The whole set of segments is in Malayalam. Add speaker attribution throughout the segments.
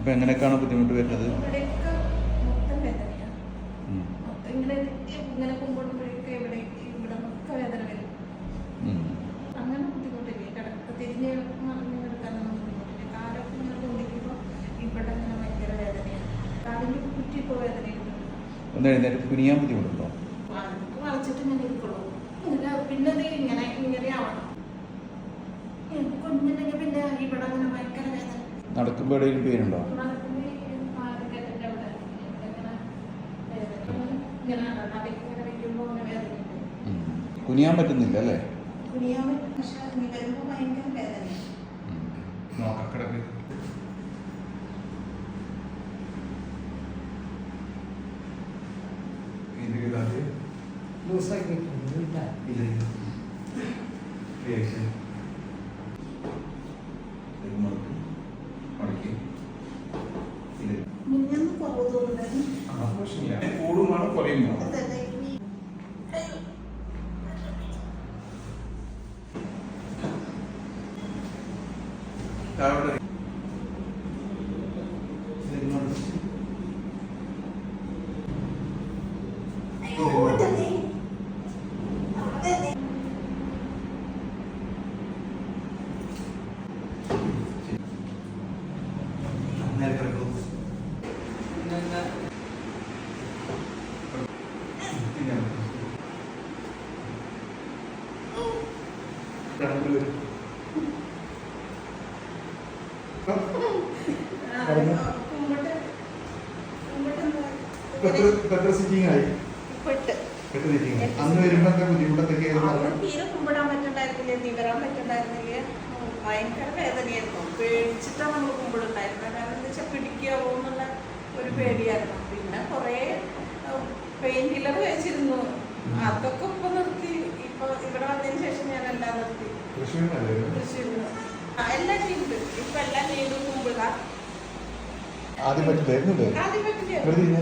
Speaker 1: അപ്പോൾ എങ്ങനെയൊക്കെയാണ് ബുദ്ധിമുട്ട് വരുന്നത്? ഒന്ന് എഴുന്നേറ്റ് കുനിയാൻ ബുദ്ധിമുട്ടുണ്ടോ?
Speaker 2: പിന്നെ ഇങ്ങനെ ഇങ്ങനെ ആവണം. പിന്നെ ഇവിടെ അങ്ങനെ ഭയങ്കര വേദന.
Speaker 1: നടക്കുമ്പോൾ എവിടെയെങ്കിലും പെയിനുണ്ടോ. കുനിയാൻ പറ്റുന്നില്ല അല്ലേ?
Speaker 3: ലൂസാക്കി ഇല്ല.
Speaker 1: റിയാക്ഷൻ കൂടുമാണ് കുറയുമോ
Speaker 2: അതല്ലേ
Speaker 1: എത്ര സിറ്റിംഗ് ആയി.
Speaker 2: പെട്ട്.
Speaker 1: സിറ്റിംഗ് അന്ന് വരുമ്പോ എന്താ ബുദ്ധിമുട്ടൊക്കെയായിരുന്നു
Speaker 2: അന്ന് തീരെ കുമ്പിടാൻ പറ്റുണ്ടായിരുന്നില്ല? നിവരാൻ പറ്റുണ്ടായിരുന്നില്ല? ഭയങ്കര വേദനയായിരുന്നു. പേടിച്ചിട്ടാ നമ്മൾ കുമ്പിടുണ്ടായിരുന്നത് കാരണം എന്താ വെച്ചാൽ പിടിക്കാവോ എന്നുള്ള ഒരു പേടിയായിരുന്നു. പിന്നെ കുറേ പെയിൻ കില്ലർ കഴിച്ചിരുന്നു. അതൊക്കെ ഇപ്പൊ നിർത്തി. ഇപ്പൊ ഇവിടെ വന്നതിന് ശേഷം ഞാൻ എല്ലാം ചെയ്തു ഇപ്പൊ എല്ലാം ചെയ്തു കുമ്പിട
Speaker 1: ആദ്യം പറ്റില്ലായിരുന്നില്ലേ
Speaker 2: ആദ്യം പറ്റില്ല.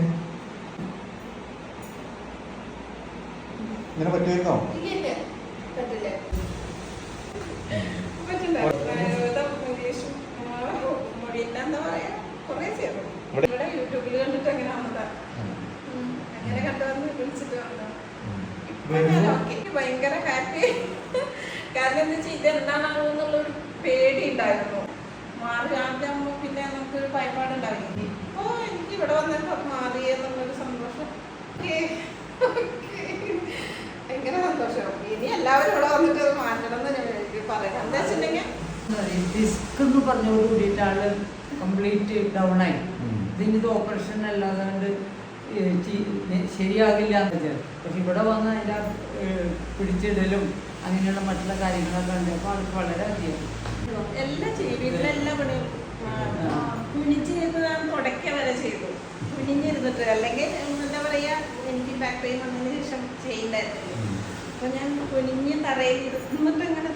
Speaker 1: ഇങ്ങനെ പറ്റുമായിരുന്നോ
Speaker 2: ഇല്ല പറ്റില്ല എന്താ പറയാ? കുറേ ചെയ്തു
Speaker 1: ഇവിടെ-
Speaker 2: യൂട്യൂബിൽ കണ്ടിട്ട് അങ്ങനെ വന്നതാ. അങ്ങനെ കണ്ടുവന്ന് വിളിച്ചിട്ട് വന്നതാ. ഇപ്പൊ ഞാൻ ഓക്കെ. ഭയങ്കര ഹാപ്പി. കാരണം എന്താ വെച്ചാൽ ഇതെന്താണാവോ എന്നുള്ളൊരു പേടി ഉണ്ടായിരുന്നു മാറി ആദ്യമാകുമ്പോൾ പിന്നെ നമുക്ക് ഭയപ്പാടുണ്ടാവില്ല ഇപ്പോ എനിക്ക് ഇവിടെ വന്നപ്പോ മാറി എന്നുള്ളൊരു സന്തോഷം. ഓക്കേ. ഓക്കേ. ഭയങ്കര സന്തോഷം. ഇനി എല്ലാവരും ഇവിടെ വന്നിട്ട് അത് മാറ്റണം എന്ന് ഞാൻ പറയാം. എന്താ വെച്ചിട്ടുണ്ടെങ്കിൽ?
Speaker 3: ഡിസ്ക് എന്ന് പറഞ്ഞോട് കൂടിയിട്ട് ആൾ കംപ്ലീറ്റ് ഡൗൺ ആയി. ഇതിന്റെ ഓപ്പറേഷൻ അല്ലാതെ ശരിയാകില്ല എന്ന് വെച്ചാൽ പക്ഷെ ഇവിടെ വന്ന് അതിന്റെ പിടിച്ചിടലും അങ്ങനെയുള്ള മറ്റുള്ള കാര്യങ്ങളൊക്കെ ഉണ്ട്. അപ്പോൾ വളരെ വളരെയധികം
Speaker 2: എല്ലാം ചെയ്യും വീട്ടിലെല്ലാം പണിയും കുനിച്ച് ചെയ്ത് തുടക്ക വരെ ചെയ്തു. കുനിഞ്ഞിരുന്നിട്ട് അല്ലെങ്കിൽ എന്താ പറയാ എനിക്ക് ബാക്ക് പെയിൻ വന്നതിന് ശേഷം ചെയ്യണ്ടായിരുന്നു. അപ്പൊ ഞാൻ കുനിഞ്ഞ് തറയിൽ ഇരുന്നിട്ട് അങ്ങനെ